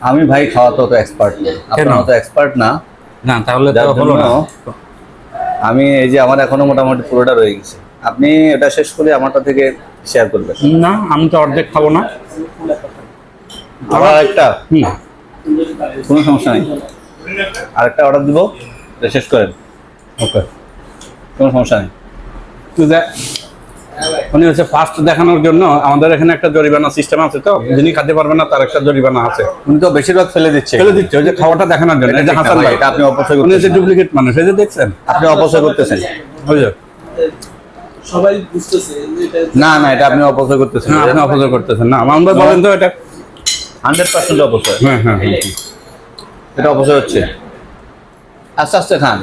আমি ভাই খাওয়াতে অত এক্সপার্ট না আপনার অত এক্সপার্ট না। না তাহলে তো হলো না। আমি এই যে আমার এখনও মোটামুটি পুরোটা রয়ে গেছে। আপনি এটা শেষ করে আমারটা থেকে শেয়ার করবেন। না আমি তো অর্ধেক খাব না। আবার একটা কোনো সমস্যা নেই। আরেকটা অর্ডার দিব শেষ করেন। ওকে কোনো সমস্যা নেই। তো দেখ- উনি হচ্ছে ফার্স্ট দেখানোর জন্য আমাদের এখানে একটা জরিমানা সিস্টেম আছে তো যিনি খাতে পারবে না তার একটা জরিমানা আছে। উনি তো বেশিরভাগ ফেলে দিচ্ছে ফেলে দিচ্ছে ওই যে খাওয়াটা দেখানোর জন্য এটা যে হাসান ভাই, আপনি অপচয় উনি হচ্ছে ডুপ্লিকেট মানুষ এই যে দেখছেন? আপনি অপচয় করতেছেন। যে। সবাই বুঝতেছে না না এটা আপনি অপচয় করতেছেন। আপনি অপচয় করতেছেন না। আমার বলেন তো এটা। হান্ড্রেড পার্সেন্ট অপচয়। হ্যাঁ হ্যাঁ হ্যাঁ। এটা অপচয় হচ্ছে। আস্তে আস্তে খান।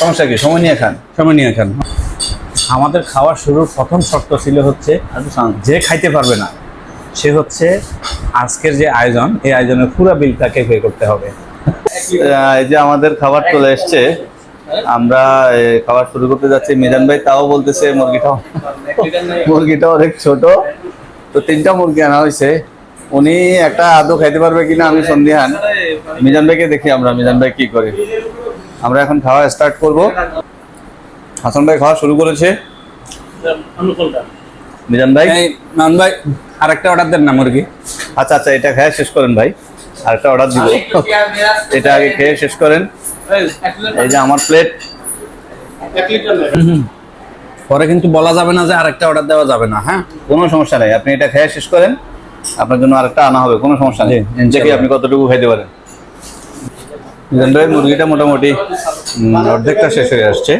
সমস্যা কি? সময় নিয়ে খান। সময় নিয়ে খান। আমাদের খাওয়া শুরুর প্রথম শর্ত ছিল হচ্ছে যে খাইতে পারবে না সে হচ্ছে আজকের যে আয়োজন এই আয়োজনের পুরো বিলটাকে পে করতে হবে। এই যে আমাদের খাবার চলে এসছে আমরা খাবার শুরু করতে যাচ্ছি। মিজান ভাই তাও বলতেছে মুরগিটাও মুরগিটা অনেক ছোট। তো তিনটা মুরগি আনা হয়েছে। উনি একটা আদৌ খাইতে পারবে কিনা আমি সন্দিহান। মিজান ভাইকে দেখি আমরা মিজান ভাই কি করে। আমরা এখন খাওয়া স্টার্ট করব। হাসান ভাই খাওয়া শুরু করেছে। অনুকূলটা মিজান ভাই? মান ভাই আরেকটা অর্ডার দেন না মুরগি? আচ্ছা আচ্ছা এটা খেয়ে শেষ করেন ভাই। আর একটা অর্ডার দিব এটা আগে খেয়ে শেষ করেন। এই যে আমার প্লেট পরে কিন্তু বলা যাবে না যে আরেকটা অর্ডার দেওয়া যাবে না হ্যাঁ? কোনো সমস্যা নেই। আপনি এটা খেয়ে শেষ করেন। আপনার জন্য আরেকটা আনা হবে কোনো সমস্যা নেই। দেখি আপনি কতটুকু খাইতে পারেন? মিজান ভাই মুরগিটা মোটামুটি অর্ধেকটা শেষ হয়ে আসছে।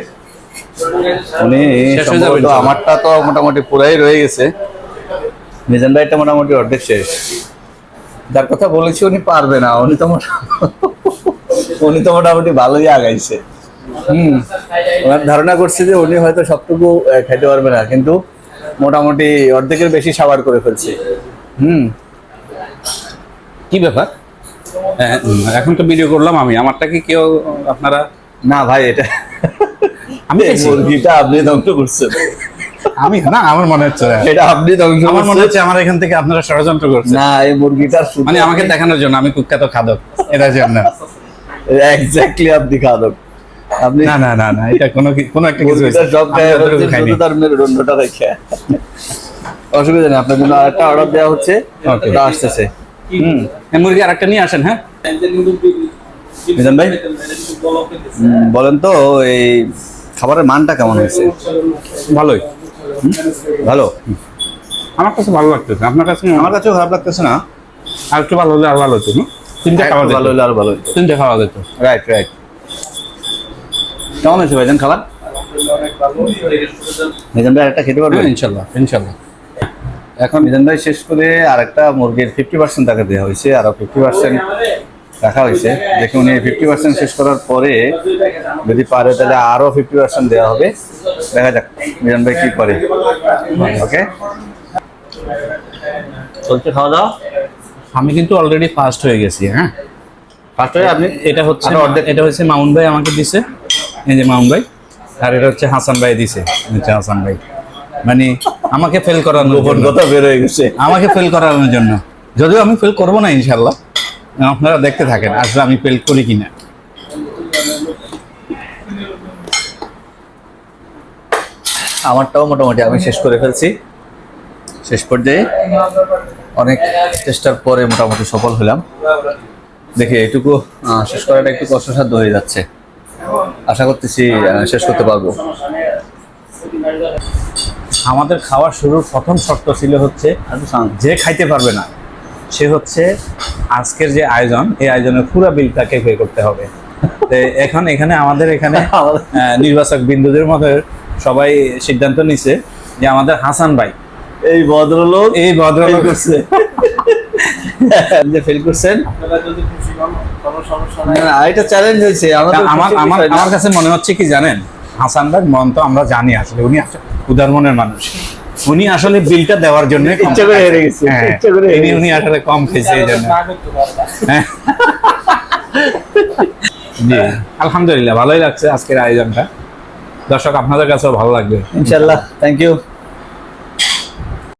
উনি শেষ হয়ে যাবে সম্ভবত আমারটা তো মোটামুটি পুরাই রয়ে গেছে। মিজান ভাইটা মোটামুটি অর্ধেক শেষ। যার কথা বলেছি উনি পারবে না উনি তো উনি তো মোটামুটি ভালোই আগাইছে। হুম ওনার ধারণা করছি যে উনি হয়তো সবটুকু খাইতে পারবে না কিন্তু মোটামুটি অর্ধেকের বেশি সাবার করে ফেলছে। হুম। কি ব্যাপার? হ্যাঁ, এখন তো ভিডিও করলাম আমি আমারটা কি কেউ আপনারা না ভাই এটা আমি মুরগিটা আপনি ধ্বংস করছেন। আমি না আমার মনে হচ্ছে এটা আপনি ধ্বংস আমার মনে হচ্ছে আমার এখান থেকে আপনারা ষড়যন্ত্র করছেন। না এই মুরগিটার মানে আমাকে দেখানোর জন্য আমি কুখ্যাত খাদক এটা জন্য এক্স্যাক্টলি আপনি খাদক। আপনি না না না না এটা কোনো কোনো একটা কিছু। সব তার মেরুদণ্ডটা রেখে অসুবিধা নেই আপনার জন্য আরেকটা অর্ডার দেওয়া হচ্ছে. ওটা আসতেছে। হুম মুরগি আরেকটা নিয়ে আসেন হ্যাঁ? মিজান ভাই? বলেন তো এই খাবারের মানটা কেমন হয়েছে? ভালোই। ভালো? আমার কাছে ভালো লাগতেছে। আপনার কাছে? আমার কাছেও খারাপ লাগতেছে না। আর একটু ভালো হলে আর ভালো হতো তিনটে খাওয়া ভালো হলে আরও ভালো তিনটে খাওয়া যেত। রাইট রাইট কেমন হয়েছে ভাইজান খাবার? মিজান ভাই আরেকটা খেতে পারবেন? হ্যাঁ ইনশাল্লাহ ইনশাল্লাহ। এখন মিজান ভাই শেষ করে আরেকটা মুরগির ফিফটি পার্সেন্ট টাকা দেওয়া হয়েছে। আর ফিফটি পার্সেন্ট রাখা হয়েছে। দেখুন উনি ফিফটি পার্সেন্ট শেষ করার পরে যদি পারে তাহলে আরও ফিফটি পার্সেন্ট দেওয়া হবে। দেখা যাক মিজান ভাই কি করে। ওকে? চলছে খাওয়া দাওয়া আমি কিন্তু অলরেডি ফার্স্ট হয়ে গেছি হ্যাঁ। ফার্স্ট হয়ে আপনি এটা হচ্ছে অর্ধেক এটা হচ্ছে মামুন ভাই আমাকে দিছে। এই যে মামুন ভাই। আর এটা হচ্ছে হাসান ভাই দিছে। হচ্ছে হাসান ভাই। মানে আমাকে ফেল করানোর গোপন জন্য। কথা বের হয়ে গেছে। আমাকে ফেল করানোর জন্য। যদিও আমি ফেল করব না ইনশাল্লাহ আপনারা দেখতে থাকেন আসলে আমি ফেল করি কিনা। আমারটাও মোটামুটি আমি শেষ করে ফেলছি। শেষ পর্যায়ে অনেক চেষ্টার পরে মোটামুটি সফল হলাম। দেখি এটুকু শেষ করাটা একটু কষ্টসাধ্য হয়ে যাচ্ছে। আশা করতেছি শেষ করতে পারব। আমাদের খাওয়া শুরুর প্রথম শর্ত ছিল হচ্ছে যে খাইতে পারবে না সে হচ্ছে আজকের যে আয়োজন এই আয়োজনের পুরো বিলটাকে পে করতে হবে। এখন এখানে আমাদের এখানে নির্বাচক বিন্দুদের মধ্যে সবাই সিদ্ধান্ত নিছে যে আমাদের হাসান ভাই। এই ভদ্রলোক এই ভদ্রলোক। করছে। যে ফেল করছেন। আপনারা যদি খুশি হন সমস্যা না, এটা চ্যালেঞ্জ হয়েছে আমার আমার আমার কাছে মনে হচ্ছে কি জানেন হাসান ভাই মন তো আমরা জানি আসলে উনি উদার মনের মানুষ। উনি আসলে বিলটা দেওয়ার জন্য ইচ্ছা করে হেরে গেছে, ইচ্ছা করে উনি আসলে কম খেয়েছে এই জন্য। হ্যাঁ। জি। আলহামদুলিল্লাহ ভালোই লাগছে আজকের আয়োজনটা। দর্শক আপনাদের কাছেও ভালো লাগবে। ইনশাল্লাহ থ্যাংক ইউ